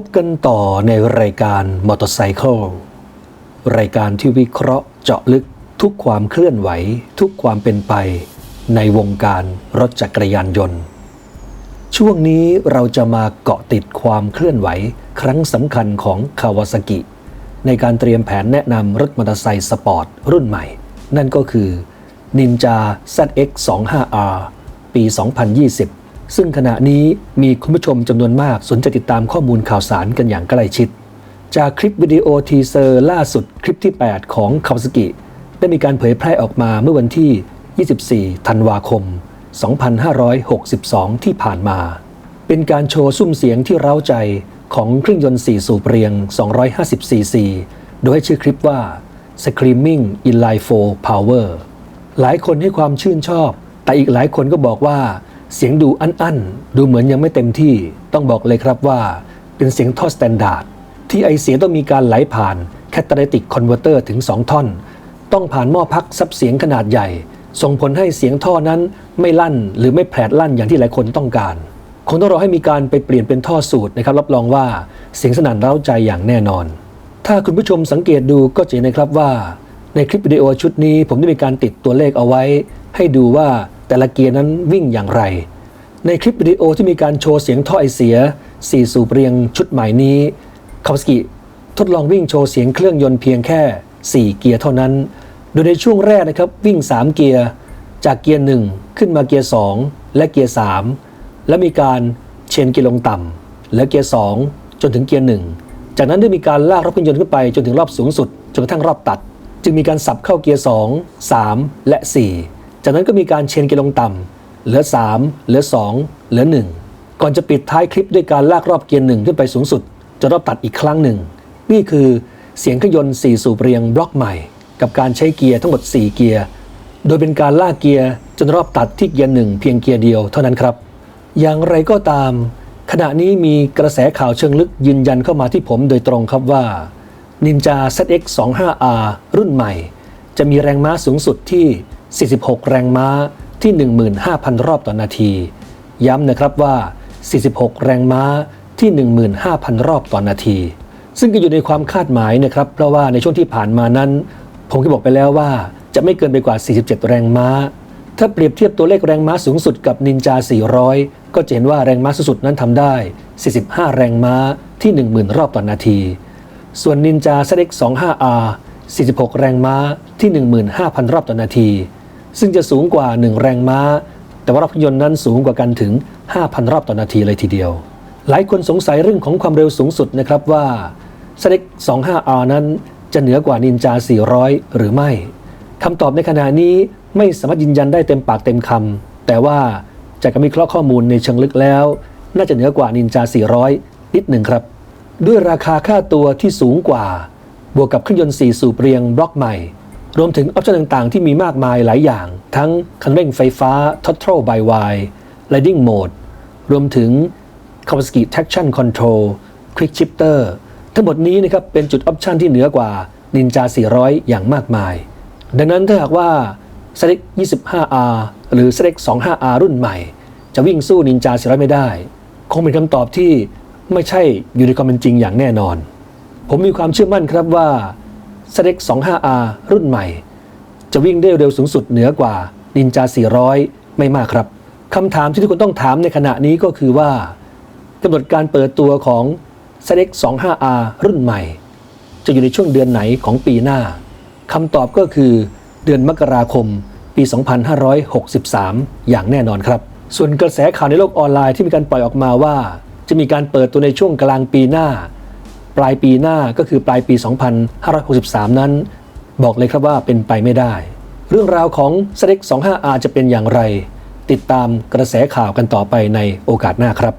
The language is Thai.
พบกันต่อในรายการมอเตอร์ไซค์รายการที่วิเคราะห์เจาะลึกทุกความเคลื่อนไหว ทุกความเป็นไป ในวงการรถจักรยานยนต์ ช่วงนี้เราจะมาเกาะติดความเคลื่อนไหว ครั้งสำคัญของคาวาซากิ ในการเตรียมแผนแนะนำรถมอเตอร์ไซค์สปอร์ตรุ่นใหม่ นั่นก็คือ Ninja ZX 25R ปี 2020 ซึ่งขณะนี้มีคุณผู้ชมจำนวนมากสนใจติดตามข้อมูลข่าวสารกันอย่างใกล้ชิด จากคลิปวิดีโอทีเซอร์ล่าสุดคลิปที่ 8 ของคาวาซากิ ได้มีการเผยแพร่ออกมาเมื่อวันที่ 24 ธันวาคม 2562 ที่ผ่านมา เป็นการโชว์ซุ้มเสียงที่เร้าใจของเครื่องยนต์ 4 สูบเรียง 250 ซีซี โดยให้ชื่อคลิปว่า Screaming Inline 4 Power หลายคนให้ความชื่นชอบ แต่อีกหลายคนก็บอกว่า เสียงดูอั้นๆ ดูเหมือนยังไม่เต็มที่ ต้องบอกเลยครับว่า เป็นเสียงท่อสแตนดาร์ด ที่ไอเสียต้องมีการไหลผ่าน Catalytic Converter ถึง 2 ท่อน ต้องผ่านหม้อพักซับเสียงขนาดใหญ่ ส่งผลให้เสียงท่อนั้นไม่ลั่นหรือไม่แผดลั่นอย่างที่หลายคนต้องการ คงต้องรอให้มีการไปเปลี่ยนเป็นท่อสูตรนะครับ รับรองว่าเสียงสนั่นเร้าใจอย่างแน่นอน ถ้าคุณผู้ชมสังเกตดูก็จะเห็นนะครับว่า ในคลิปวิดีโอชุดนี้ ผมได้มีการติดตัวเลขเอาไว้ ให้ดูว่า แต่ละเกียร์นั้นวิ่งอย่างไร ในคลิปวิดีโอที่มีการโชว์เสียงท่อไอเสีย 4 สูบเรียงชุดใหม่นี้คาวสกิทดลองวิ่งโชว์เสียงเครื่องยนต์เพียงแค่ 4 เกียร์เท่านั้น โดยในช่วงแรกนะครับวิ่ง 3 เกียร์ จากเกียร์ 1 ขึ้นมาเกียร์ 2 และเกียร์ 3 และมีการเชนเกียร์ลงต่ำและเกียร์ 2 จนถึงเกียร์ 1 จากนั้นได้มีการลากรถเครื่องยนต์ขึ้นไปจนถึงรอบสูงสุดจนกระทั่งรอบตัด จึงมีการสับเข้าเกียร์ 2 3 และ 4 จากนั้นก็มีการเชนเกียร์ลงต่ำเหลือ 3 เหลือ 2 เหลือ 1 ก่อนจะปิดท้ายคลิปด้วยการลากรอบเกียร์หนึ่งขึ้นไปสูงสุดจนรอบตัดอีกครั้งหนึ่ง นี่คือเสียงเครื่องยนต์ 4 สูบเรียงบล็อกใหม่ กับการใช้เกียร์ทั้งหมด 4 เกียร์ โดยเป็นการลากเกียร์จนรอบตัดที่เกียร์หนึ่งเพียงเกียร์เดียวเท่านั้นครับ อย่างไรก็ตาม ขณะนี้มีกระแสข่าวเชิงลึกยืนยันเข้ามาที่ผมโดยตรงครับว่า Ninja ZX 25R รุ่นใหม่ จะมีแรงม้าสูงสุดที่ 46 แรงม้าที่ 15,000 รอบต่อนาที ย้ำนะครับว่า 46 แรงม้าที่ 15,000 รอบต่อนาที ซึ่งก็อยู่ในความคาดหมายนะครับ เพราะว่าในช่วงที่ผ่านมานั้น ผมก็บอกไปแล้วว่าจะไม่เกินไปกว่า 47 แรงม้า ถ้าเปรียบเทียบตัวเลขแรงม้าสูงสุดกับนินจา 400 ก็จะเห็นว่าแรงม้าสูงสุดนั้นทำได้ 45 แรงม้าที่ 10,000 รอบต่อนาที ส่วนนินจา ZX 25R 46 แรงม้าที่ 15,000 รอบต่อนาที ซึ่งจะสูงกว่า 1 แรงม้า แต่ว่ารอบเครื่องยนต์นั้นสูงกว่ากันถึง 5,000 รอบต่อนาทีเลยทีเดียว หลายคนสงสัยเรื่องของความเร็วสูงสุดนะครับว่า ZX 25R นั้นจะเหนือกว่านินจา 400 หรือไม่คำตอบในขณะนี้ไม่สามารถยืนยันได้เต็มปากเต็มคำแต่ว่าจากการวิเคราะห์ข้อมูลในเชิงลึกแล้ว น่าจะเหนือกว่านินจา 400 นิดหนึ่งครับ ด้วยราคาค่าตัวที่สูงกว่า บวกกับเครื่องยนต์4สูบเรียงบล็อกใหม่ รวมถึงออปชั่นต่างๆ ที่มีมากมายหลายอย่าง ทั้งคันเร่งไฟฟ้า Throttle by Wire Riding Mode รวมถึง Kawasaki Traction Control Quick Shifter ทั้งหมดนี้นะครับเป็นจุดออปชันที่เหนือกว่า Ninja 400 อย่างมากมาย ดังนั้นถ้าหากว่า ZX 25R หรือ ZX 25R รุ่นใหม่ จะวิ่งสู้ Ninja 400 ไม่ได้ คงเป็นคำตอบที่ไม่ใช่อยู่ในความเป็นจริงอย่างแน่นอน ผมมีความเชื่อมั่นครับว่า ZX 25R รุ่นใหม่ จะวิ่งได้เร็วสูงสุดเหนือกว่า Ninja 400 ไม่มากครับคำถามที่ทุกคนต้องถามในขณะนี้ก็คือว่ากำหนดการเปิดตัวของ ZX 25R รุ่นใหม่ จะอยู่ในช่วงเดือนไหนของปีหน้าคำตอบก็คือเดือนมกราคมปี 2563 อย่างแน่นอนครับ ส่วนกระแสข่าวในโลกออนไลน์ที่มีการปล่อยออกมาว่า จะมีการเปิดตัวในช่วงกลางปีหน้า ปลายปีหน้าก็คือปลายปี 2563 นั้น บอกเลยครับว่าเป็นไปไม่ได้ เรื่องราวของสเต็ก 25R จะเป็นอย่างไร ติดตามกระแสข่าวกันต่อไปในโอกาสหน้าครับ